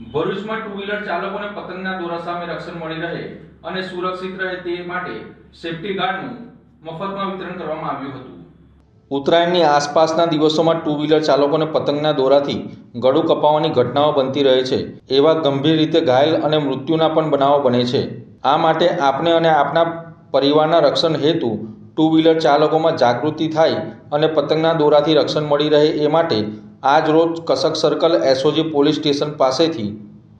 ભરૂચમાં two wheeler ચાલકોને પતંગના દોરા સામે રક્ષણ મળી રહે અને સુરક્ષિત રહે તે માટે સેફટી ગાર્ડનું મફતમાં વિતરણ કરવામાં આવ્યું હતું. ઉત્તરાયણની આસપાસના દિવસોમાં ટુ વ્હીલર ચાલકોને પતંગના દોરાથી ગળું કપાવવાની ઘટનાઓ બનતી રહે છે. એવા ગંભીર રીતે ઘાયલ અને મૃત્યુના પણ બનાવો બને છે. આ માટે આપને અને આપના પરિવારના રક્ષણ હેતુ ટુ વ્હીલર ચાલકોમાં જાગૃતિ થાય અને પતંગના દોરાથી રક્ષણ મળી રહે એ માટે આજ રોજ Kasak circle SOG police station પાસેથી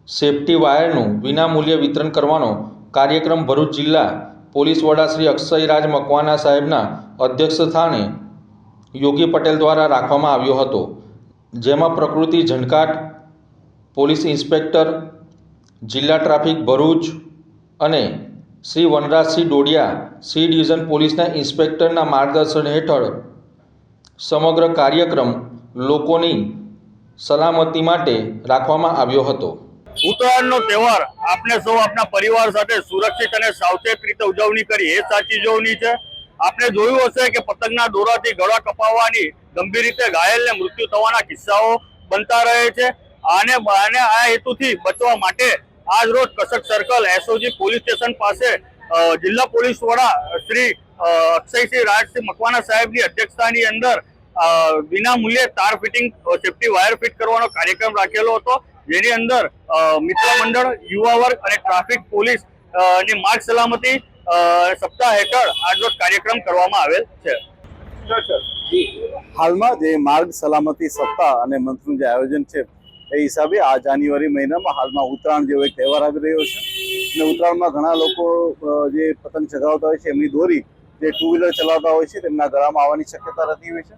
સેફટી વાયરનું વિનામૂલ્યે વિતરણ કરવાનો કાર્યક્રમ ભરૂચ જિલ્લા પોલીસ વડા શ્રી અક્ષયરાજ મકવાના સાહેબના અધ્યક્ષ સ્થાને યોગી પટેલ દ્વારા રાખવામાં આવ્યો હતો, જેમાં પ્રકૃતિ ઝંકાટ પોલીસ ઇન્સ્પેક્ટર, જિલ્લા ટ્રાફિક ભરૂચ અને શ્રી વનરાજસિંહ ડોડિયા સી ડિવિઝન પોલીસના ઇન્સ્પેક્ટરના માર્ગદર્શન હેઠળ સમગ્ર કાર્યક્રમ લોકોની સલામતી માટે રાખવામાં આવ્યો હતો. ઉત્તરાયણનો તહેવાર આપણે સૌ આપણા પરિવાર સાથે સુરક્ષિત અને સાવચેત રીતે ઉજવણી કરી. એ સાચી ઉજવણી છે. આપણે જોયું હશે કે પતંગના દોરાથી ગળા કપાવવાની ગંભીર રીતે ઘાયલને મૃત્યુ થવાના કિસ્સાઓ બનતા રહે છે. આને આને આ હેતુથી બચવા માટે આજ રોજ Kasak circle SOG police station પાસે જિલ્લા પોલીસ વડા શ્રી અક્ષયસિંહ રાજસિંહ મકવાના સાહેબની અધ્યક્ષતાની અંદર વિના મૂલ્યે તાર ફિટિંગ સેફટી વાયર ફિટ કરવાનો કાર્યક્રમ રાખેલો હતો. જેની અંદર મિત્ર મંડળ, યુવા વર્ગ અને ટ્રાફિક પોલીસની માર્ગ સલામતી સપ્તાહ હેઠળ આજનો કાર્યક્રમ કરવામાં આવેલ છે. હાલમાં જે માર્ગ સલામતી સપ્તાહ અને મંથનું જે આયોજન છે, એ હિસાબે આ જાન્યુઆરી મહિનામાં હાલમાં ઉત્તરાયણ જેવો એક તહેવાર આવી રહ્યો છે. અને ઉત્તરાયણમાં ઘણા લોકો જે પતંગ ચગાવતા હોય છે, એમની દોરી જે ટુ વ્હીલર ચલાવતા હોય છે, તેમના ગળામાં આવવાની શક્યતા રહેતી હોય છે.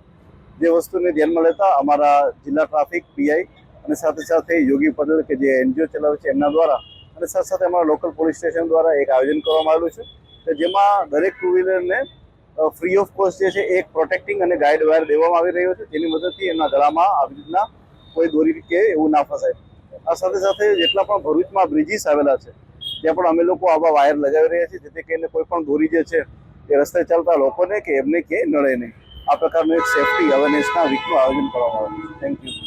જે વસ્તુને ધ્યાનમાં લેતા અમારા જિલ્લા ટ્રાફિક પીઆઈ અને સાથે સાથે યોગી પટેલ કે જે એનજીઓ ચલાવે છે, એમના દ્વારા અને સાથે સાથે અમારા લોકલ પોલીસ સ્ટેશન દ્વારા એક આયોજન કરવામાં આવેલું છે. કે જેમાં દરેક ટુ વ્હીલરને ફ્રી ઓફ કોસ્ટ જે છે, એક પ્રોટેક્ટિંગ અને ગાઈડ વાયર દેવામાં આવી રહ્યો છે, જેની મદદથી એમના ગળામાં આવી રીતના કોઈ દોરી કે એવું ના ફસાય. આ સાથે સાથે જેટલા પણ ભરૂચમાં બ્રિજીસ આવેલા છે, ત્યાં પણ અમે લોકો આવા વાયર લગાવી રહ્યા છીએ, જેથી કરીને કોઈ પણ દોરી જે છે એ રસ્તે ચાલતા લોકોને કે એમને કે નડે નહીં. આ પ્રકારનું એક સેફટી અવેરનેસના વીકનું આયોજન કરવામાં આવ્યું. Thank you